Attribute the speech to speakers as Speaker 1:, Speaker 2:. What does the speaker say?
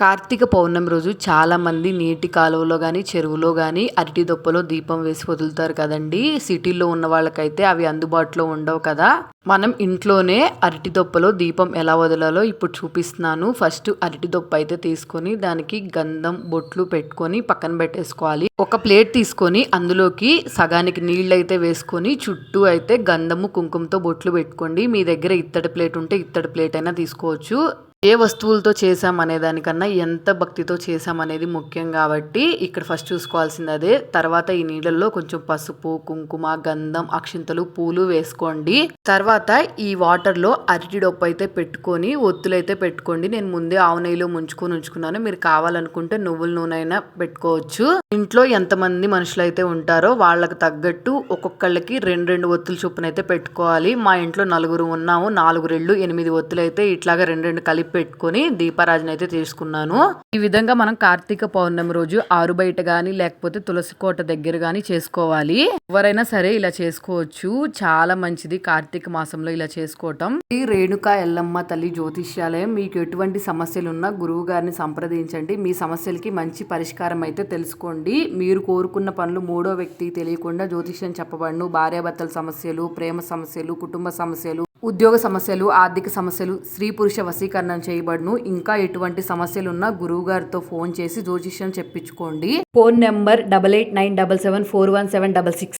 Speaker 1: కార్తీక పౌర్ణమి రోజు చాలామంది నీటి కాలువలో కానీ చెరువులో కానీ అరటి దొప్పలో దీపం వేసి వదులుతారు కదండి. సిటీలో ఉన్న వాళ్ళకైతే అవి అందుబాటులో ఉండవు కదా. మనం ఇంట్లోనే అరటి దొప్పలో దీపం ఎలా వదలాలో ఇప్పుడు చూపిస్తున్నాను. ఫస్ట్ అరటి దొప్ప అయితే తీసుకొని దానికి గంధం బొట్లు పెట్టుకొని పక్కన పెట్టేసుకోవాలి. ఒక ప్లేట్ తీసుకొని అందులోకి సగానికి నీళ్ళు అయితే వేసుకొని చుట్టూ అయితే గంధము కుంకుమతో బొట్లు పెట్టుకోండి. మీ దగ్గర ఇత్తడి ప్లేట్ ఉంటే ఇత్తడి ప్లేట్ అయినా తీసుకోవచ్చు. ఏ వస్తువులతో చేసాం అనే దానికన్నా ఎంత భక్తితో చేసాం అనేది ముఖ్యం కాబట్టి ఇక్కడ ఫస్ట్ చూసుకోవాల్సింది అదే. తర్వాత ఈ నీళ్ళల్లో కొంచెం పసుపు కుంకుమ గంధం అక్షింతలు పూలు వేసుకోండి. తర్వాత ఈ వాటర్లో అరటి అయితే పెట్టుకొని ఒత్తులైతే పెట్టుకోండి. నేను ముందే ఆవు నెయ్యిలో ముంచుకొని ఉంచుకున్నాను. మీరు కావాలనుకుంటే నువ్వుల నూనె అయినా పెట్టుకోవచ్చు. ఇంట్లో ఎంతమంది మనుషులు అయితే ఉంటారో వాళ్ళకి తగ్గట్టు ఒక్కొక్కళ్ళకి రెండు రెండు ఒత్తులు చొప్పున అయితే పెట్టుకోవాలి. మా ఇంట్లో నలుగురు ఉన్నాము. నాలుగు రెళ్ళు ఎనిమిది ఒత్తులు అయితే ఇట్లాగా రెండు రెండు కలిపి పెట్టుకొని దీపారాజన అయితే తీసుకున్నాను. ఈ విధంగా మనం కార్తీక పౌర్ణమి రోజు ఆరు బయట గాని లేకపోతే తులసి కోట దగ్గర గాని చేసుకోవాలి. ఎవరైనా సరే ఇలా చేసుకోవచ్చు. చాలా మంచిది కార్తీక మాసంలో ఇలా చేసుకోవటం. ఈ రేణుక ఎల్లమ్మ తల్లి జ్యోతిష్యాలయం మీకు ఎటువంటి సమస్యలు ఉన్నా గురువు గారిని సంప్రదించండి. మీ సమస్యలకి మంచి పరిష్కారం అయితే తెలుసుకోండి. మీరు కోరుకున్న పనులు మూడో వ్యక్తి తెలియకుండా జ్యోతిష్యం చెప్పబడును. భార్యాభర్తల సమస్యలు ప్రేమ సమస్యలు కుటుంబ సమస్యలు ఉద్యోగ సమస్యలు ఆర్థిక సమస్యలు స్త్రీ పురుష వశీకరణం చేయబడును. ఇంకా ఎటువంటి సమస్యలున్నా గురువు గారితో ఫోన్ చేసి జ్యోతిష్యం చెప్పించుకోండి. Phone number double eight nine double seven four one seven double six.